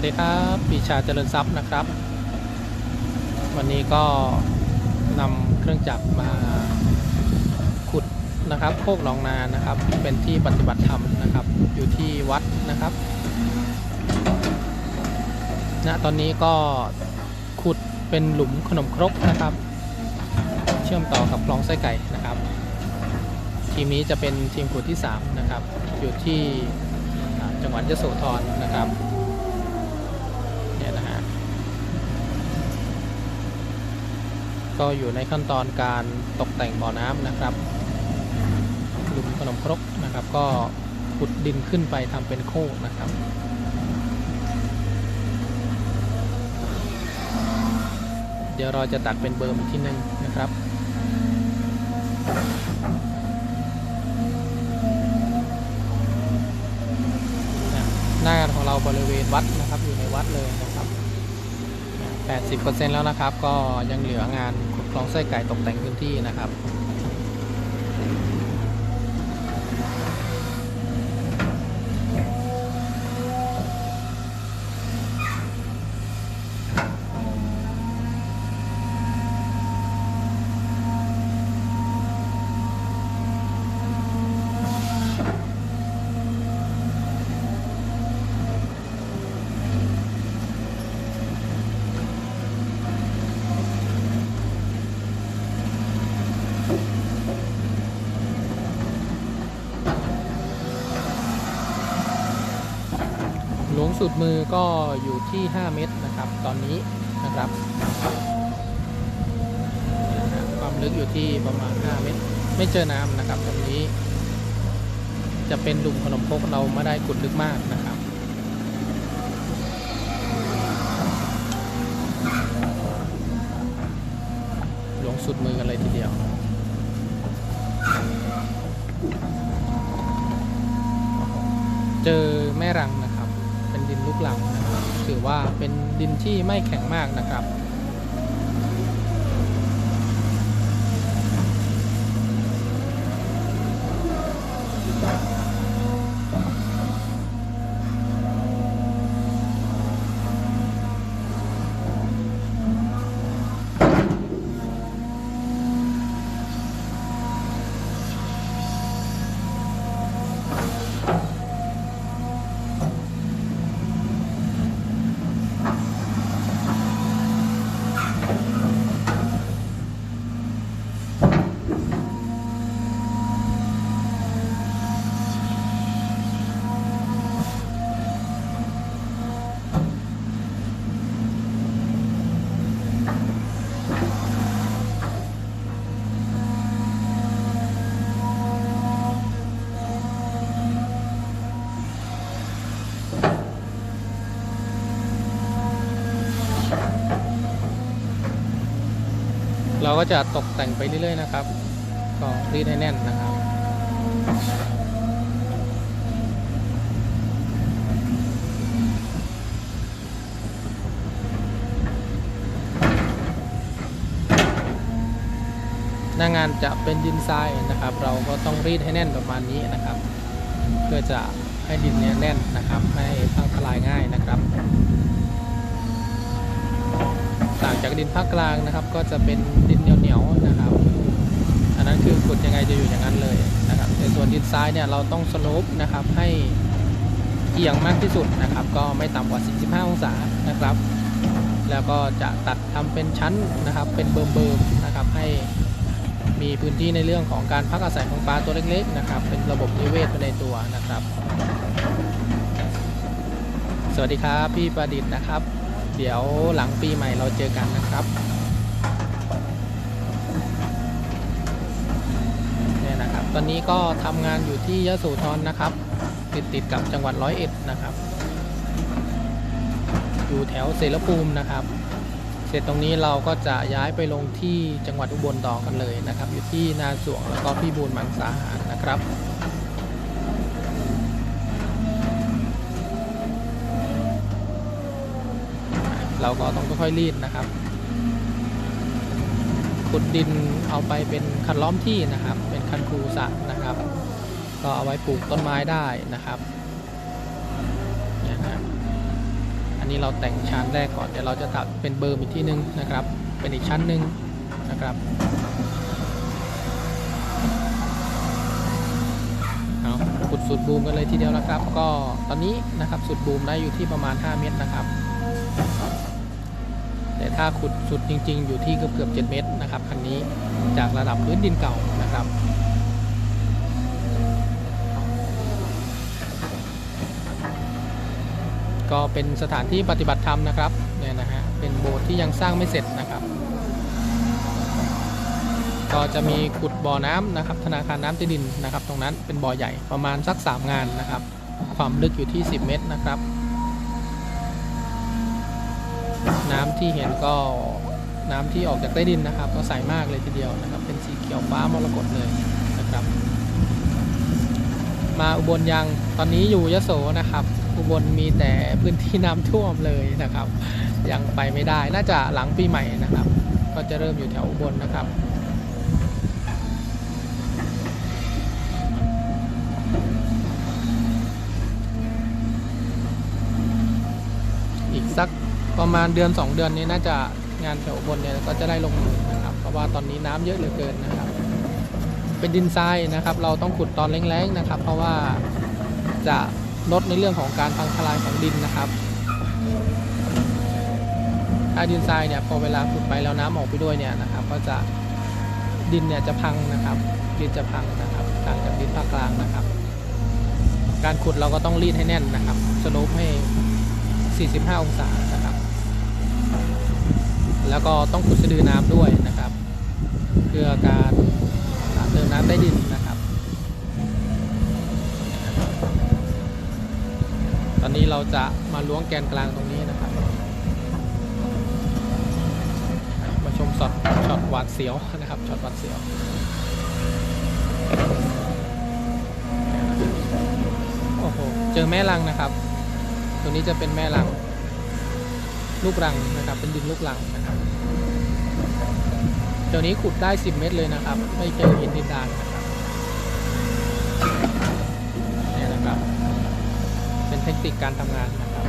วัสดีครับปีชาเจริญทรัพย์นะครับ วันนี้ก็นำเครื่องจักรมาขุดนะครับโคกหนองนานะครับ เป็นที่ปฏิบัติธรรมนะครับ อยู่ที่วัดนะครับณตอนนี้ก็ขุดเป็นหลุมขนมครกนะครับ เชื่อมต่อกับคลองไส้ไก่นะครับ ทีมนี้จะเป็นทีมขุดที่ 3 นะครับ อยู่ที่จังหวัดยโสธรนะครับ เนี่ยนะฮะ ก็อยู่ในขั้นตอนการตกแต่งบ่อน้ำนะครับหลุมขนมครกนะครับ ก็ขุดดินขึ้นไปทำเป็นโคกนะครับเดี๋ยวเราจะตัดเป็นเบอร์อีกที่หนึ่งนะครับ หน้างานของเราบริเวณวัดนะครับอยู่ในวัดเลยนะครับ 80%แล้วนะครับ ก็ยังเหลืองานขุดคลองไส้ไก่ตกแต่งพื้นที่นะครับ หลวงสุดมือก็อยู่ที่ 5 เมตรนะครับ ตอนนี้นะครับความลึกอยู่ที่ประมาณ 5 เมตร ไม่เจอน้ำนะครับ ตรงนี้ จะเป็นหลุมขนมคกเราไม่ได้ขุดลึกมากนะครับหลวงสุดมือกันเลยทีเดียวเจอแม่รังนะ ครับเป็นดินลูกลังนะครับถือว่าเป็นดินที่ไม่แข็งมากนะครับ เราก็จะตกแต่งไปเรื่อยๆนะครับ ก็รีดให้แน่นนะครับ หน้างานจะเป็นดินทรายนะครับ เราก็ต้องรีดให้แน่นประมาณนี้นะครับ เพื่อจะให้ดินเนี้ยแน่นนะครับไม่ให้พังทลายง่ายนะครับ ต่างจากดินภาคกลางนะครับ ก็จะเป็นดินเหนียวๆนะครับ อันนั้นคือขุดยังไงจะอยู่อย่างนั้นเลยนะครับในส่วนดินทรายเนี่ยเราต้องสโลปนะครับให้เอียงมากที่สุดนะครับ ก็ไม่ต่ำกว่า 45 องศานะครับ แล้วก็จะตัดทำเป็นชั้นนะครับ เป็นเบิ่มๆนะครับให้มีพื้นที่ในเรื่องของการพักอาศัยของปลาตัวเล็กๆนะครับ เป็นระบบนิเวศไปในตัวนะครับ สวัสดีครับ พี่ประดิษฐ์นะครับ เดี๋ยวหลังปีใหม่เราเจอกันนะครับเนี่ยนะครับ ตอนนี้ก็ทำงานอยู่ที่ยะโสธรนะครับ ติดติดกับจังหวัดร้อยเอ็ดนะครับ อยู่แถวเสรภูมินะครับ เสร็จตรงนี้เราก็จะย้ายไปลงที่จังหวัดอุบลต่อกันเลยนะครับ อยู่ที่นาสวงแล้วก็พี่บูลมังสาหารนะครับ เราก็ต้องค่อยๆรีดนะครับขุดดินเอาไปเป็นคันล้อมที่นะครับ เป็นคันคูสระนะครับ ก็เอาไว้ปลูกต้นไม้ได้นะครับนะครับ อันนนี้เราแต่งชั้นแรกก่อนเดี๋ยวเราจะตัดเป็นเบอร์อีกที่นึงนะครับ เป็นอีกชั้นหนึ่งนะครับเอาขุดสุดบูมกันเลยทีเดียวนะครับ ก็ตอนนี้นะครับสุดบูมได้อยู่ที่ประมาณ 5 เมตรนะครับ แต่ถ้าขุดสุดจริง ๆ อยู่ที่เกือบเกือบ7เมตรนะครับคันนี้จากระดับพื้นดินเก่านะครับก็เป็นสถานที่ปฏิบัติธรรมนะครับเนี่ยนะฮะเป็นโบสถ์ที่ยังสร้างไม่เสร็จนะครับ ก็จะมีขุดบ่อน้ำนะครับ ธนาคารน้ำใต้ดินนะครับ ตรงนั้นเป็นบ่อใหญ่ประมาณสัก 3 งานนะครับ ความลึกอยู่ที่ 10 เมตรนะครับ น้ำที่เห็นก็น้ำที่ออกจากใต้ดินนะครับ ก็ใสมากเลยทีเดียวนะครับ เป็นสีเขียวฟ้ามรกตเลยนะครับ มาอุบลยังตอนนี้อยู่ยโสนะครับ อุบลมีแต่พื้นที่น้ำท่วมเลยนะครับ ยังไปไม่ได้น่าจะหลังปีใหม่นะครับ ก็จะเริ่มอยู่แถวอุบลนะครับ อีกสัก ประมาณเดือน 2 เดือนนี้น่าจะงานแถวบนเนี่ยก็จะได้ลงมือนะครับ เพราะว่าตอนนี้น้ำเยอะเหลือเกินนะครับ เป็นดินทรายนะครับ เราต้องขุดตอนแรงๆนะครับ เพราะว่าจะลดในเรื่องของการพังทลายของดินนะครับถ้าดินทรายเนี่ยพอเวลาขุดไปแล้วน้ำออกไปด้วยเนี่ยนะครับ ก็จะดินเนี่ยจะพังนะครับ ดินจะพังนะครับต่างจากดินภาคกลางนะครับ การขุดเราก็ต้องรีดให้แน่นนะครับสโลปให้ 45 องศา แล้วก็ต้องขุดสะดือน้ำด้วยนะครับ เพื่อการเติมน้ำใต้ดินนะครับ ตอนนี้เราจะมาล้วงแกนกลางตรงนี้นะครับ มาชมช็อตช็อตหวาดเสียวนะครับช็อตหวาดเสียวโอ้โหเจอแม่รังนะครับ ตัวนี้จะเป็นแม่รัง ลูกรังนะครับ เป็นดินลูกรังนะครับเดี๋ยวนี้ขุดได้ 10 เมตรเลยนะครับ ไม่เจอหินดินดานนะครับนี่นะครับ เป็นเทคนิคการทำงานนะครับ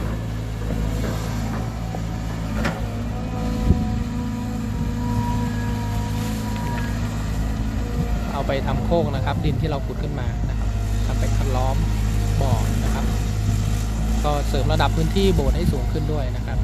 เอาไปทำโค้งนะครับ ดินที่เราขุดขึ้นมานะครับทำเป็นคันล้อมบ่อนะครับ ก็เสริมระดับพื้นที่โบสถ์ให้สูงขึ้นด้วยนะครับ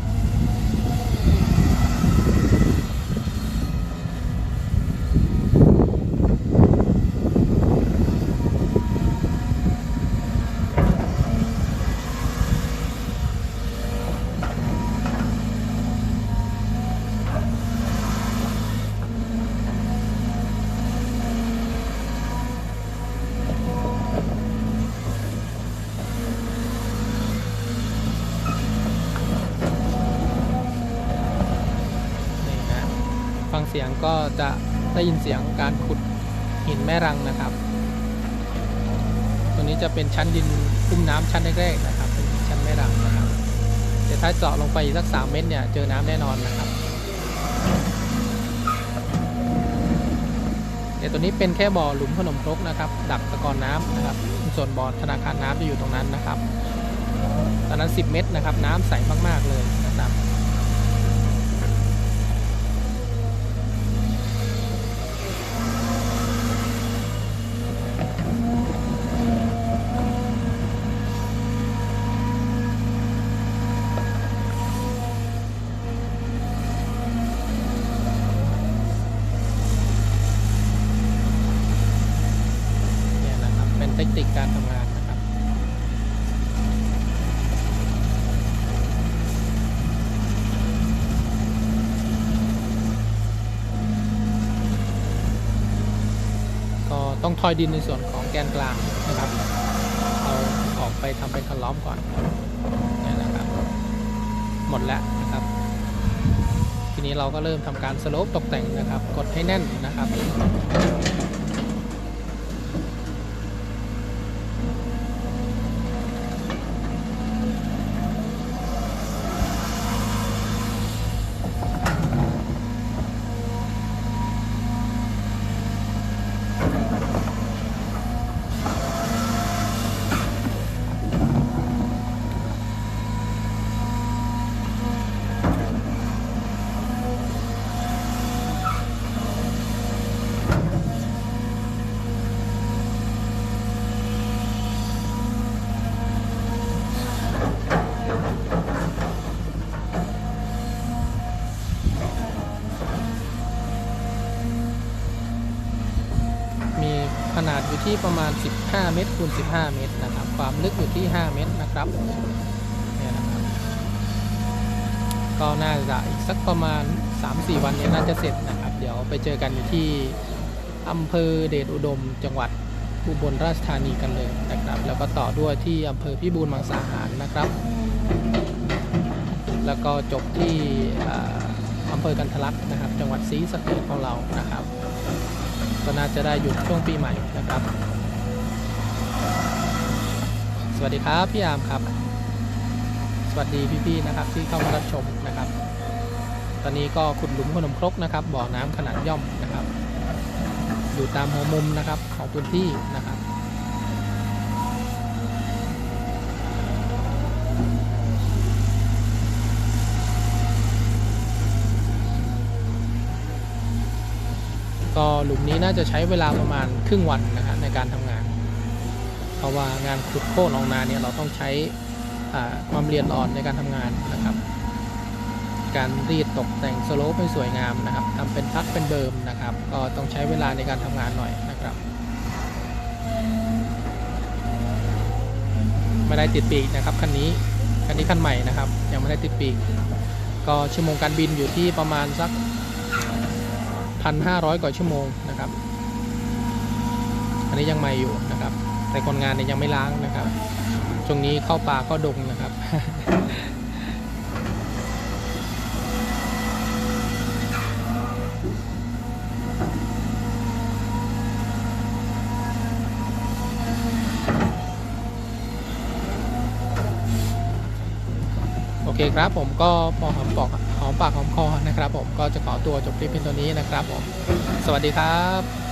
นี่นะฟังเสียงก็จะได้ยินเสียงการขุดหินแม่รังนะครับ ตัวนี้จะเป็นชั้นดินคุ้มน้ำชั้นแรกๆนะครับ เป็นชั้นแม่รังนะครับแต่ถ้าเจาะลงไปอีกสักสามเมตรเนี่ยเจอน้ำแน่นอนนะครับเดี๋ยวตัวนี้เป็นแค่บ่อหลุมขนมครกนะครับ ดักตะกอนน้ำนะครับ ส่วนบ่อธนาคารน้ำจะอยู่ตรงนั้นนะครับ ตอนนั้น 10 เมตรนะครับ น้ำใสมากๆเลยนะครับ เป็นเทคนิคการทำงานนะครับ ก็ต้ อยดินในส่วนของแกนกลางนะครับเอาออกไปทำเป็นคันล้อมก่อนเนี่ยนะครับ หมดแล้วนะครับ ทีนี้เราก็เริ่มทำการสโลปตกแต่งนะครับ กดให้แน่นนะครับ 15 เมตรคูณ 15 เมตรนะครับ ความลึกอยู่ที่ 5 เมตรนะครับเนี่ยนะครับ ก็น่าจะอีกสักประมาณ 3-4 วันนี้น่าจะเสร็จนะครับ เดี๋ยวไปเจอกันอยู่ที่อำเภอเดชอุดม จังหวัดอุบลราชธานีกันเลยนะครับ แล้วก็ต่อด้วยที่อำเภอพิบูลมังสาหารนะครับ แล้วก็จบที่อำเภอกันทะลักนะครับ จังหวัดศรีสะเกษของเรานะครับ ก็น่าจะได้หยุดช่วงปีใหม่นะครับ สวัสดีครับพี่อามครับ สวัสดีพี่ๆนะครับที่เข้ามารับชมนะครับ ตอนนี้ก็ขุดหลุมขนมครกนะครับ บ่อน้ำขนาดย่อมนะครับ อยู่ตามหัวมุมนะครับของพื้นที่นะครับก็หลุมนี้น่าจะใช้เวลาประมาณครึ่งวันนะฮะในการทำงาน ราะว่างานขุดโค่นออกนาเนี่ยเราต้องใช้ความเรียนอ่อนในการทำงานนะครับ การรีดตกแต่งสโลปให้สวยงามนะครับทำเป็นพักเป็นเบิร์มนะครับ ก็ต้องใช้เวลาในการทำงานหน่อยนะครับ ไม่ได้ติดปีกนะครับคันนี้คันนี้คันใหม่นะครับ ยังไม่ได้ติดปีก ก็ชั่วโมงการบินอยู่ที่ประมาณสัก1,500กว่าชั่วโมงนะครับ อันนี้ยังใหม่อยู่นะ แต่คนงานเนี่ยยังไม่ล้างนะครับช่วงนี้เข้าป่าก็ดงนะครับ โอเคครับผมก็พอหอมปากหอมปากหอมคอนะครับผมก็จะขอตัวจบคลิปเพียงตัวนี้นะครับผม สวัสดีครับ